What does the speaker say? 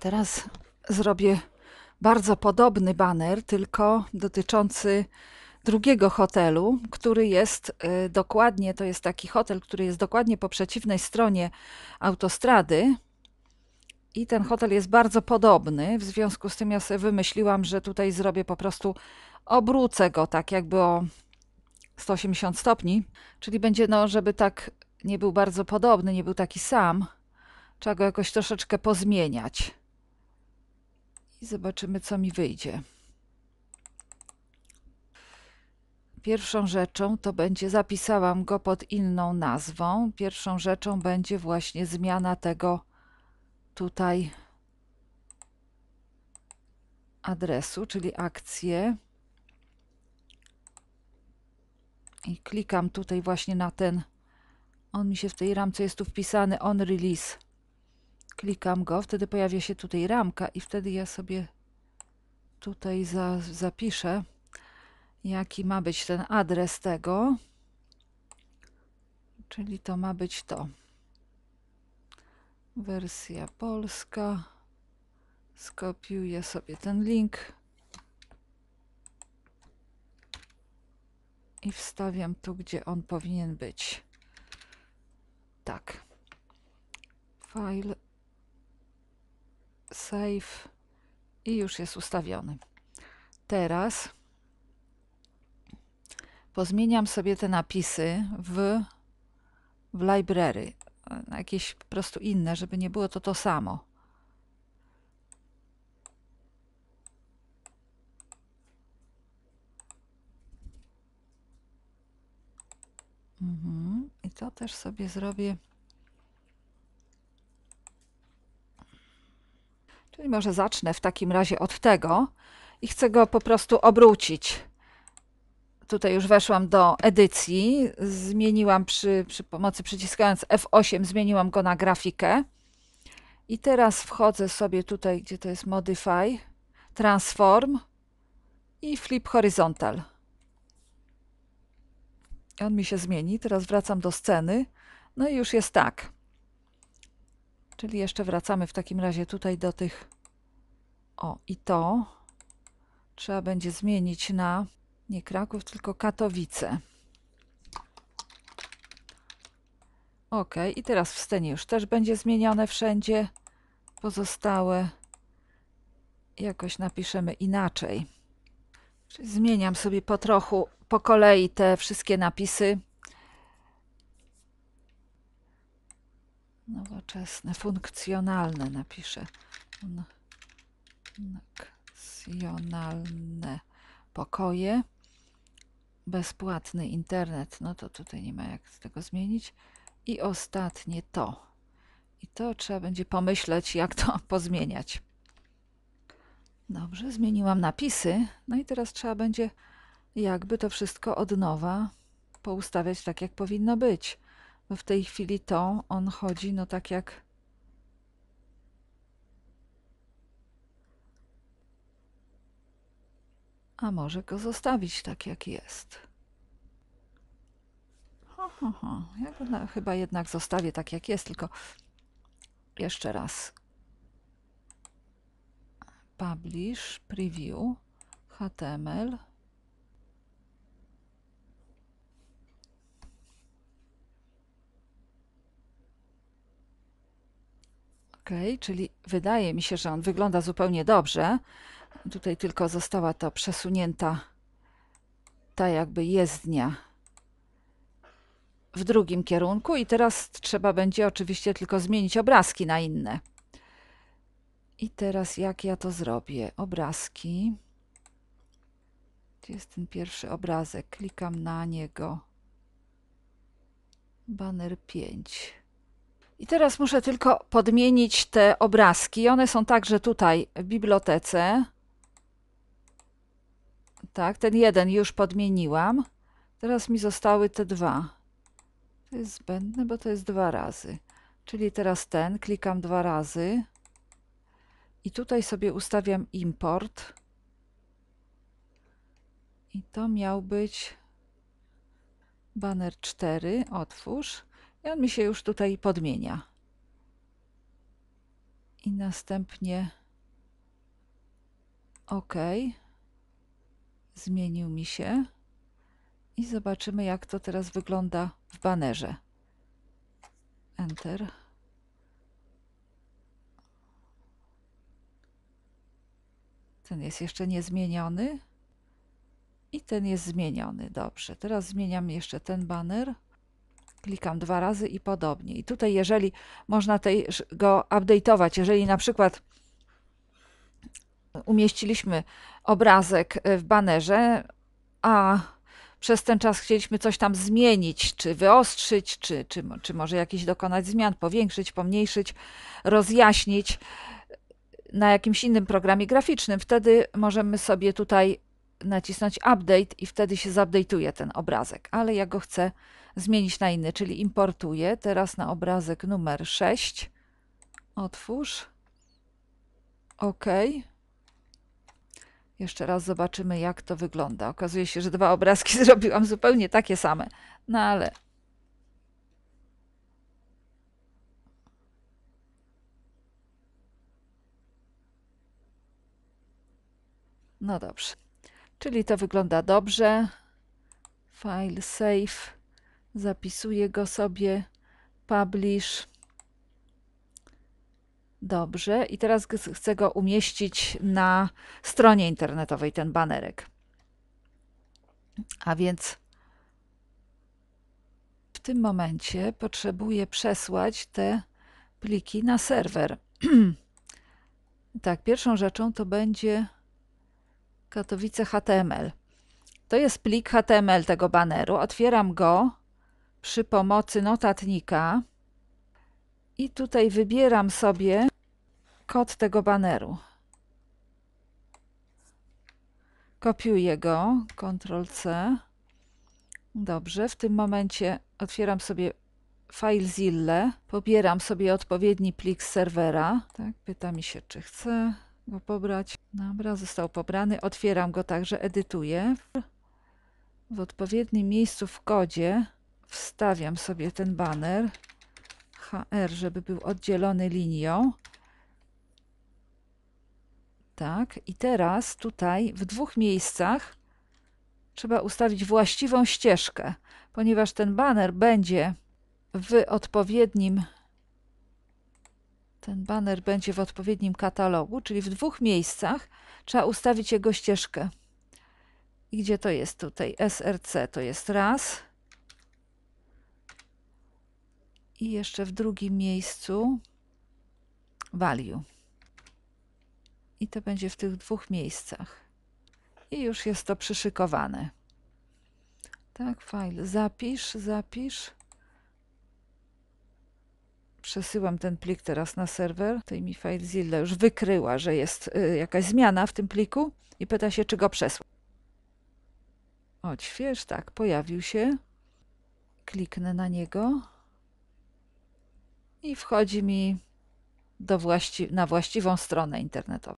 Teraz zrobię bardzo podobny baner, tylko dotyczący drugiego hotelu, który jest y, dokładnie, to jest taki hotel, który jest dokładnie po przeciwnej stronie autostrady. I ten hotel jest bardzo podobny. W związku z tym ja sobie wymyśliłam, że tutaj zrobię po prostu, obrócę go tak jakby o 180 stopni, czyli będzie, no, żeby tak nie był bardzo podobny, nie był taki sam. Trzeba go jakoś troszeczkę pozmieniać. I zobaczymy, co mi wyjdzie. Pierwszą rzeczą to będzie, zapisałam go pod inną nazwą. Pierwszą rzeczą będzie właśnie zmiana tego tutaj adresu, czyli akcje. I klikam tutaj właśnie na ten, on mi się w tej ramce jest tu wpisany on release. Klikam go, wtedy pojawia się tutaj ramka i wtedy ja sobie tutaj za, zapiszę, jaki ma być ten adres tego. Czyli to ma być to. Wersja polska. Skopiuję sobie ten link i wstawiam tu, gdzie on powinien być. Tak. File, save i już jest ustawiony. Teraz pozmieniam sobie te napisy w, w library, na jakieś po prostu inne, żeby nie było to to samo. Mhm. I to też sobie zrobię. Czyli może zacznę w takim razie od tego i chcę go po prostu obrócić. Tutaj już weszłam do edycji, zmieniłam przy, przy pomocy przyciskając F8, zmieniłam go na grafikę. I teraz wchodzę sobie tutaj, gdzie to jest Modify, Transform i Flip Horizontal. On mi się zmieni. Teraz wracam do sceny. No i już jest tak. Czyli jeszcze wracamy w takim razie tutaj do tych. O, i to trzeba będzie zmienić na nie Kraków, tylko Katowice. Ok, i teraz w scenie już też będzie zmienione wszędzie. Pozostałe jakoś napiszemy inaczej. Zmieniam sobie po trochu, po kolei te wszystkie napisy. Nowoczesne, funkcjonalne napiszę. Funkcjonalne pokoje. Bezpłatny internet, no to tutaj nie ma jak tego zmienić. I ostatnie to. I to trzeba będzie pomyśleć, jak to pozmieniać. Dobrze, zmieniłam napisy. No i teraz trzeba będzie jakby to wszystko od nowa poustawiać tak, jak powinno być. Bo w tej chwili to on chodzi, no tak jak a może go zostawić tak, jak jest. Ho, ho, ho. Ja go chyba jednak zostawię tak, jak jest, tylko jeszcze raz. Publish, preview, HTML. Ok, czyli wydaje mi się, że on wygląda zupełnie dobrze. Tutaj tylko została to przesunięta ta jakby jezdnia w drugim kierunku i teraz trzeba będzie oczywiście tylko zmienić obrazki na inne. I teraz jak ja to zrobię? Obrazki. Gdzie jest ten pierwszy obrazek? Klikam na niego. Banner 5. I teraz muszę tylko podmienić te obrazki. One są także tutaj w bibliotece. Tak, ten jeden już podmieniłam. Teraz mi zostały te dwa. To jest zbędne, bo to jest dwa razy. Czyli teraz ten, klikam dwa razy. I tutaj sobie ustawiam import. I to miał być banner 4. Otwórz. I on mi się już tutaj podmienia. I następnie OK. Zmienił mi się. I zobaczymy, jak to teraz wygląda w banerze. Enter. Ten jest jeszcze niezmieniony. I ten jest zmieniony. Dobrze. Teraz zmieniam jeszcze ten baner. Klikam dwa razy i podobnie. I tutaj, jeżeli można tej, go update'ować, jeżeli na przykład umieściliśmy obrazek e, w banerze, a przez ten czas chcieliśmy coś tam zmienić, czy wyostrzyć, czy, czy, czy może jakieś dokonać zmian, powiększyć, pomniejszyć, rozjaśnić na jakimś innym programie graficznym, wtedy możemy sobie tutaj nacisnąć update i wtedy się zupdate'uje ten obrazek. Ale ja go chcę zmienić na inny, czyli importuję teraz na obrazek numer 6. Otwórz. OK. Jeszcze raz zobaczymy, jak to wygląda. Okazuje się, że dwa obrazki zrobiłam zupełnie takie same. No ale No dobrze. Czyli to wygląda dobrze. File save. Zapisuję go sobie. Publish. Dobrze. I teraz chcę go umieścić na stronie internetowej, ten banerek. A więc w tym momencie potrzebuję przesłać te pliki na serwer. tak, pierwszą rzeczą to będzie Katowice HTML. To jest plik HTML tego baneru. Otwieram go przy pomocy notatnika i tutaj wybieram sobie kod tego baneru. Kopiuję go, Ctrl C. Dobrze, w tym momencie otwieram sobie FileZilla, pobieram sobie odpowiedni plik serwera. Tak, pyta mi się, czy chcę go pobrać. Dobra, został pobrany. Otwieram go także, edytuję. W odpowiednim miejscu w kodzie wstawiam sobie ten baner HR, żeby był oddzielony linią. Tak, i teraz tutaj w dwóch miejscach trzeba ustawić właściwą ścieżkę, ponieważ ten baner będzie w odpowiednim ten baner będzie w odpowiednim katalogu, czyli w dwóch miejscach trzeba ustawić jego ścieżkę. I gdzie to jest tutaj? SRC to jest raz. I jeszcze w drugim miejscu value. I to będzie w tych dwóch miejscach. I już jest to przyszykowane. Tak, file zapisz, zapisz przesyłam ten plik teraz na serwer. Tutaj mi FileZilla już wykryła, że jest y, jakaś zmiana w tym pliku i pyta się, czy go przesłać. Odśwież, tak, pojawił się. Kliknę na niego i wchodzi mi właści na właściwą stronę internetową.